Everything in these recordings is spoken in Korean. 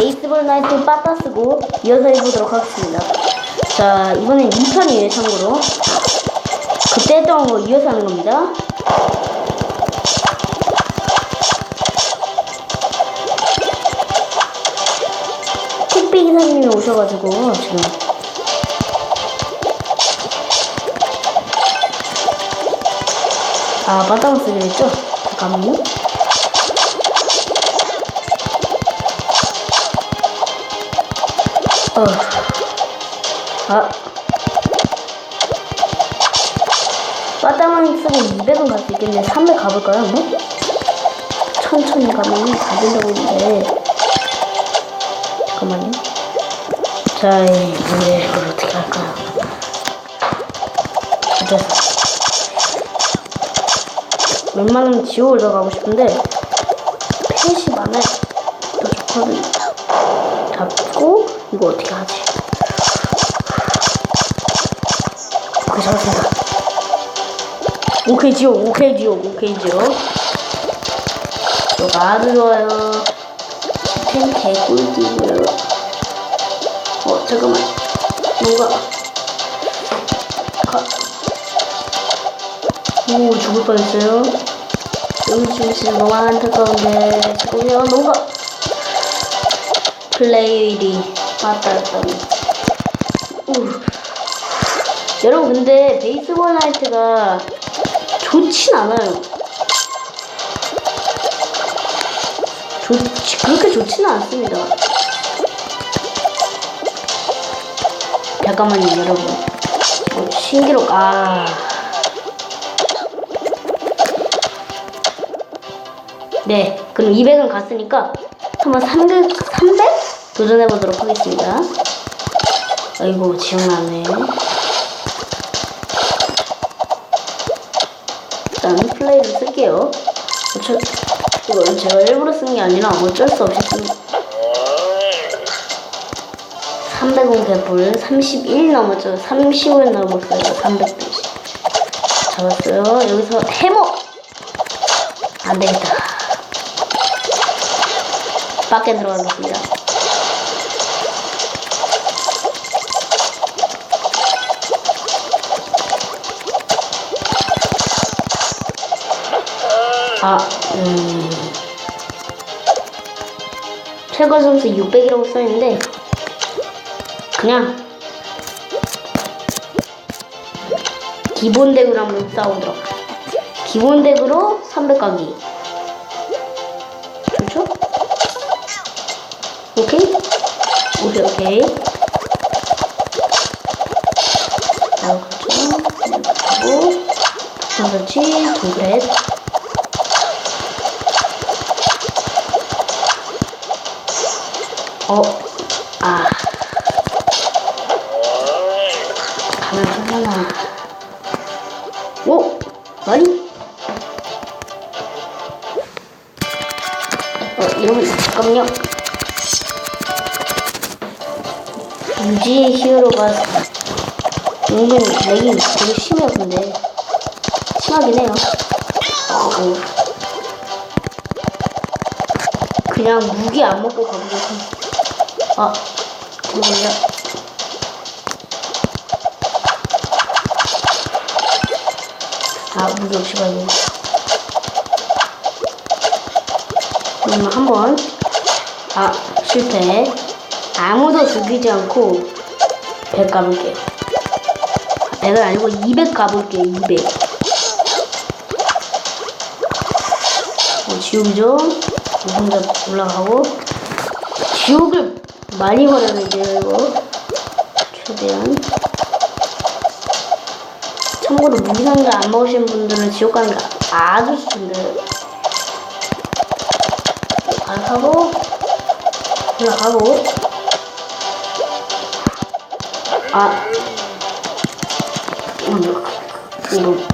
베이스볼 나이트 빠따 쓰고 이어서 해보도록 하겠습니다. 자, 이번엔 2편이에요, 참고로. 그때 했던 거 이어서 하는 겁니다. 택배 기사님이 오셔가지고, 지금. 아, 빠따가 쓰기로 했죠? 잠깐만요. 어. 아. 빠따만 쓰고 200은 갈 수 있겠네. 300 가볼까요, 한번? 천천히 가면 가진다고 했는데. 잠깐만요. 자, 이제 이걸 어떻게 할까요? 됐어. 웬만하면 지옥을 더 가고 싶은데, 펫이 많아야 이거 어떻게 하지? 오케이, 잡았습니다. 오케이, 지옥, 오케이, 지옥, 오케이, 지옥. 이거 아주 좋아요. 펜 개꿀띠고요. 어, 잠깐만. 뭔가. 가. 오, 죽을 뻔했어요. 여기 중심 너무 안타까운데. 잠깐만요, 뭔가. 플레이리 맞다였다니. 우. 여러분 근데 베이스볼 나이트가 좋진 않아요. 좋 그렇게 좋지는 않습니다. 잠깐만요 여러분. 어, 신기록 아. 네, 그럼 200은 갔으니까 한번 300, 300 도전해 보도록 하겠습니다. 아이고 지역나네. 일단 플레이를 쓸게요. 어차, 이건 제가 일부러 쓴 게 아니라 어쩔 수 없이 쓴. 300원 개불 31 넘었죠. 30원 넘었어요. 300도. 잡았어요. 여기서 해머. 안 되겠다. 밖에 들어가겠습니다. 아, 음. 최고 점수 600이라고 써있는데, 그냥, 기본 덱으로 한번 싸우도록. 기본 덱으로 300 가기. 좋죠? 오케이? 오케이, 오케이. 자, 그렇죠. 하고, 그렇지, 동그렛. 어, 아. 가면 하잖아. 오! 아니? 어, 이러면, 잠깐만요. 무지 히어로가 은근 렉이 되게 심해요, 근데. 심하긴 해요. 어, 그냥 무기 안 먹고 가보겠습니다. 아, 잠깐만요. 아, 무기 없이 가네. 그럼 한번, 아, 실패. 아무도 죽이지 않고 100 가볼게요. 100은 아니고 200 가볼게요, 200. 어, 지옥이죠? 혼자 올라가고. 지옥을 많이 걸어야 돼요, 이거. 최대한. 참고로 무기상자 안 먹으신 분들은 지옥 가는 게 아주 추천드려요. 가고, 올라가고. 아. 이거, 이거. 음.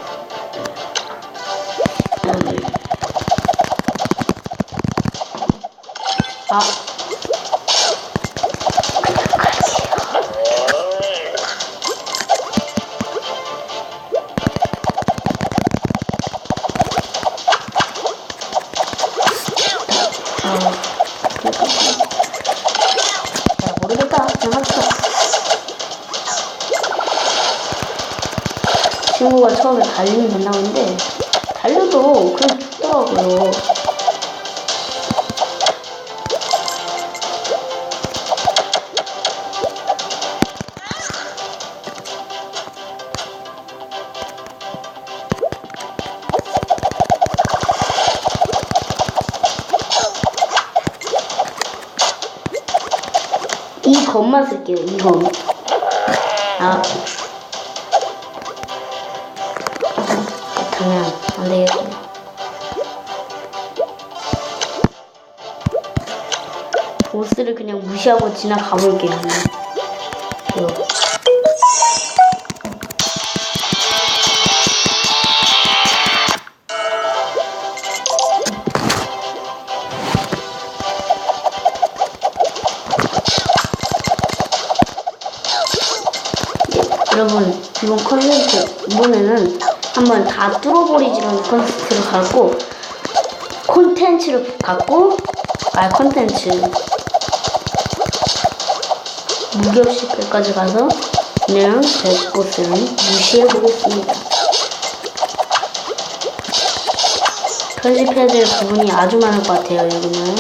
아. 친구가 처음에 된다고 했는데 달려도 그냥 죽더라고요. 이 검만 쓸게요. 이 검. 아. 그러면 안 되겠구나. 보스를 그냥 무시하고 지나가 볼게요. 이거. 여러분 이번 컨텐츠 이번에는 한번 다 뚫어버리지라는 컨텐츠를 갖고 콘텐츠를 갖고 아 컨텐츠. 무기없이 끝까지 가서 그냥 데스보스를 무시해보겠습니다. 편집해야 될 부분이 아주 많을 것 같아요 여기는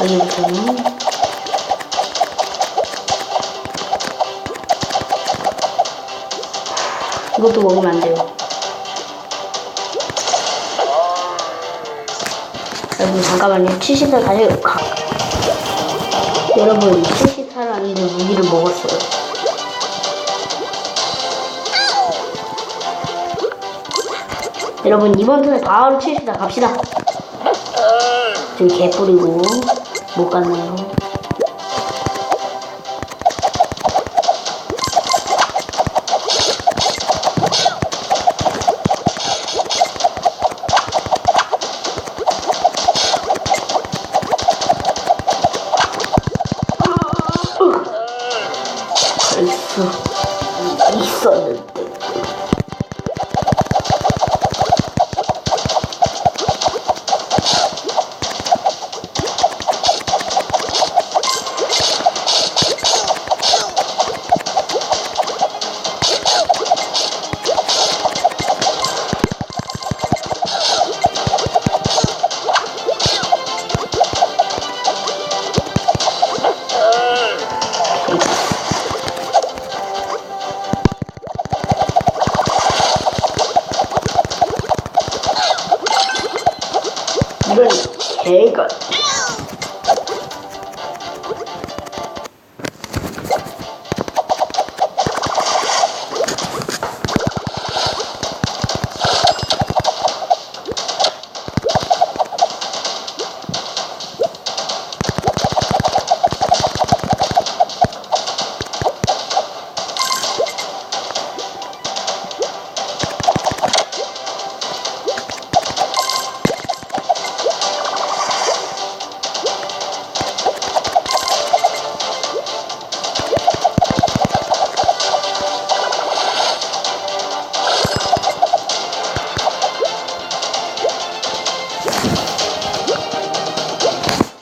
여기부터는. 이것도 먹으면 안 돼요. 여러분 잠깐만요. 70살 다시 가. 여러분 70살 아닌데 무기를 먹었어요. 여러분 이번 턴에 바로 70살 갑시다. 지금 개 뿌리고 못 갔네요. 이런 개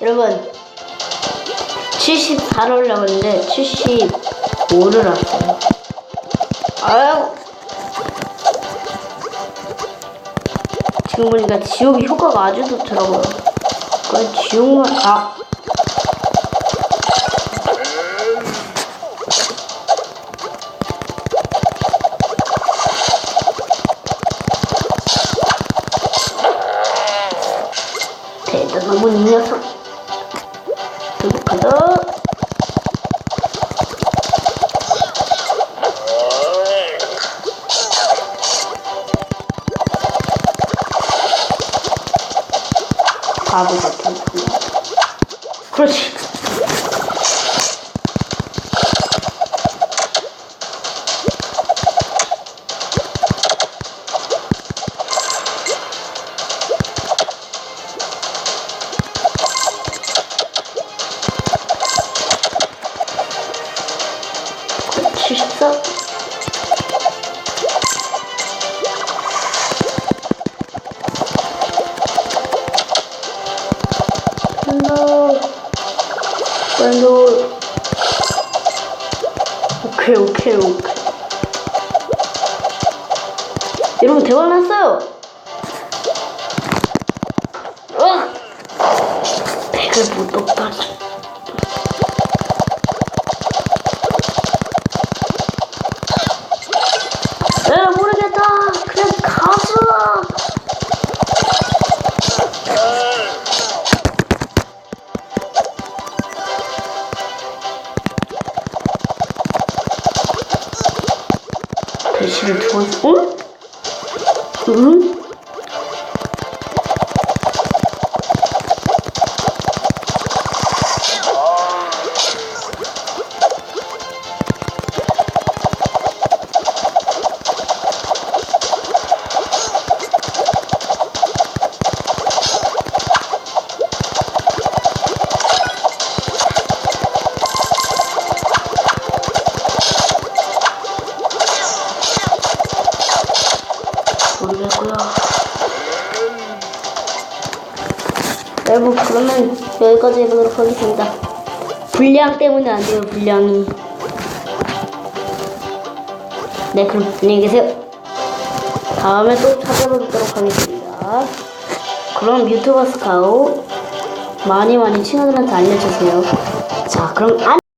여러분 74를 올라갔는데 75를 왔어요. 아유. 지금 보니까 지옥이 효과가 아주 좋더라고요. 그 지옥만 아 바보 거. 그렇지. 칠십사. 오케이, 오케이. 여러분 대박 났어요. 으악! 백을 못 똑바지. 대시를 두번 응? 응? 여러분 그러면 여기까지 해보도록 하겠습니다. 분량 때문에 안 돼요. 분량이. 네 그럼 안녕히 계세요. 다음에 또 찾아뵙도록 하겠습니다. 그럼 유튜버 스카우 많이 많이 친구들한테 알려주세요. 자 그럼 안.